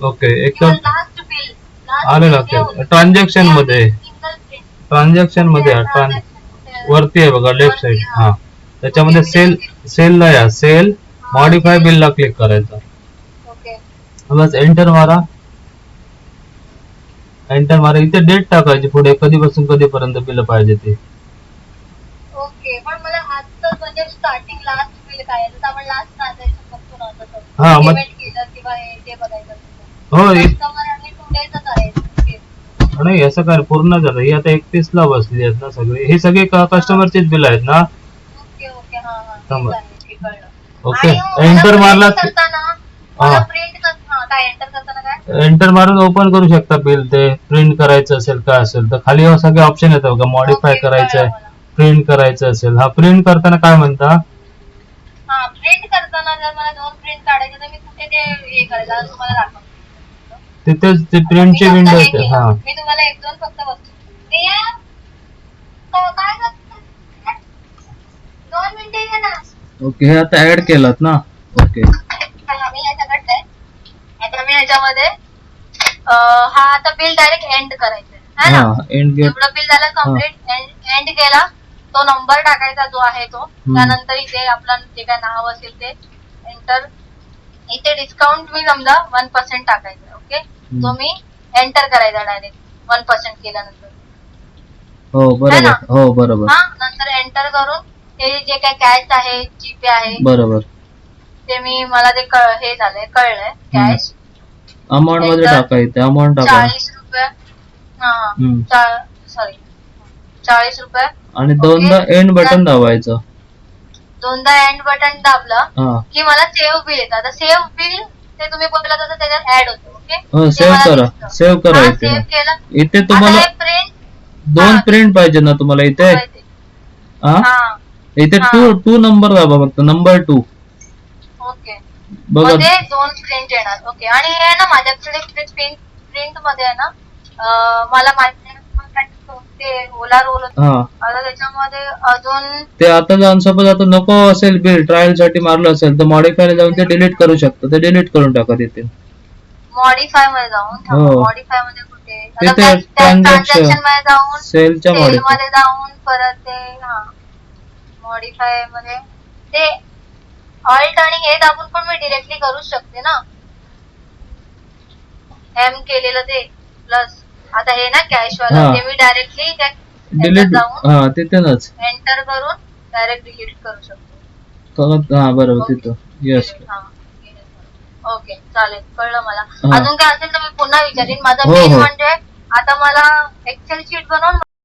Okay एक किंवा तर लास्ट बिल आलं लक्षात. ट्रान्झॅक्शनमध्ये. ट्रान्झॅक्शनमध्ये वरती आहे बघा लेफ्ट साइड हा. त्याच्यामध्ये सेल सेलला या. सेल मॉडीफाय बिलला क्लिक करायचं. बस एंटर मारा. एंटर मारा. इथे डेट टाकायची पुढे. कधीपासून कधीपर्यंत बिल पाहिजे ते. ओके पण मला आजचं म्हणजे बिल हा, मग- पेमेंट केलं किंवा हे ते बघायचं हो ओके नाही असं काय पूर्ण झालं? ही आता एकतीस ला बसली आहेत ना सगळे. हे सगळे कस्टमरचेच बिल आहेत ना? ओके एंटर मारला एंटर मारून ओपन करू शकता बिल ते. प्रिंट करायचं असेल काय असेल तर. खाली सगळे ऑप्शन येतात बघा. मॉडीफाय करायचं आहे. प्रिंट करायचं असेल. हा प्रिंट करताना काय म्हणता? प्रिंट करताना जर मला दोन प्रिंट काढायचे तर मी कुठे ते हे करायचं तुम्हाला दाखवतो. तिथेच ते प्रिंटची मी विंडो फक्त हे. हा. मी तुम्हाला एक दोन फक्त वस्तू. प्रिया, क- काय करते? दोन मिनिटे ये ना. ओके हे आता ऍड केलात ना? ओके. हा, मी. आता मी ह्याच्यामध्ये अं, हा आता बिल डायरेक्ट एंड करायचं है ना? हा एंड गेट एवढं बिल झालं कंप्लीट एंड केला तो नंबर टाकायचा जो आहे तो. त्यानंतर इथे आपलं जे काय नाव असेल ते एंटर इथे डिस्काउंट मी समजा वन पर्सेंट टाकायचा. तो मी एंटर करायचा डायरेक्ट वन पर्सेंट केल्यानंतर. हो बरोबर. हो बरोबर. हा नंतर एंटर करून हे जे काय कॅश आहे जीपे आहे बरोबर. ते मी मला ते कळ- हे झालंय कळलंय कॅश अमाऊंटमध्ये Enter. टाका इथे अमाऊंट टाका. चाळीस रुपये. हा हम्म. सॉरी चाळीस रुपये. आणि दोनदा एंड बटन दाबायचं. दोनदा एंड बटन दाबलं हा. की मला सेव्ह बिल येतं. आता सेव्ह बिल ते तुम्ही बोलला तसं त्याच्यात ऍड होतो. ओके हो सेव्ह करा. सेव्ह करा इथे. इथे तुम्हाला दोन. प्रिंट पाहिजे ना तुम्हाला इथे. हा इथे. टू टू नंबर दाबा फक्त नंबर टू ओके. बघा. दोन प्रिंट येणार. ओके. आणि हे ना माझ्याकडे प्रिंट प्रिंटमध्ये आहे ना मला ते ओला रोल आता त्याच्यामध्ये अजून ते आता जाऊन सपोज आता नको असेल बिल ट्रायलसाठी मारलं असेल तर मॉडिफाय जाऊन ते डिलीट करू शकतो. ते डिलीट करून टाका तिथे. मॉडीफायमध्ये जाऊन हो. मॉडीफायमध्ये कुठे? तिथे आता त्या- त्या transaction. transaction मध्ये जाऊन सेलच्या सेल मध्ये जाऊन परत ते हा. मॉडीफायमध्ये. ते ऑल्ट आणि हे दाबून पण मी डिरेक्टली करू शकते ना. एम केलेलं ते प्लस आता हे ना कॅश वाला हा. ते मी डायरेक्टली त्या डिलीट जाऊन हा तिथेच एंटर करून डायरेक्ट डिलीट करू शकतो. परत हा बरोबर तिथं. येस हा. ओके चालेल कळलं मला हा. अजून काय असेल तर मी पुन्हा विचारीन माझा हो, मेन हो. म्हणजे आता मला एक्सेल शीट बनवून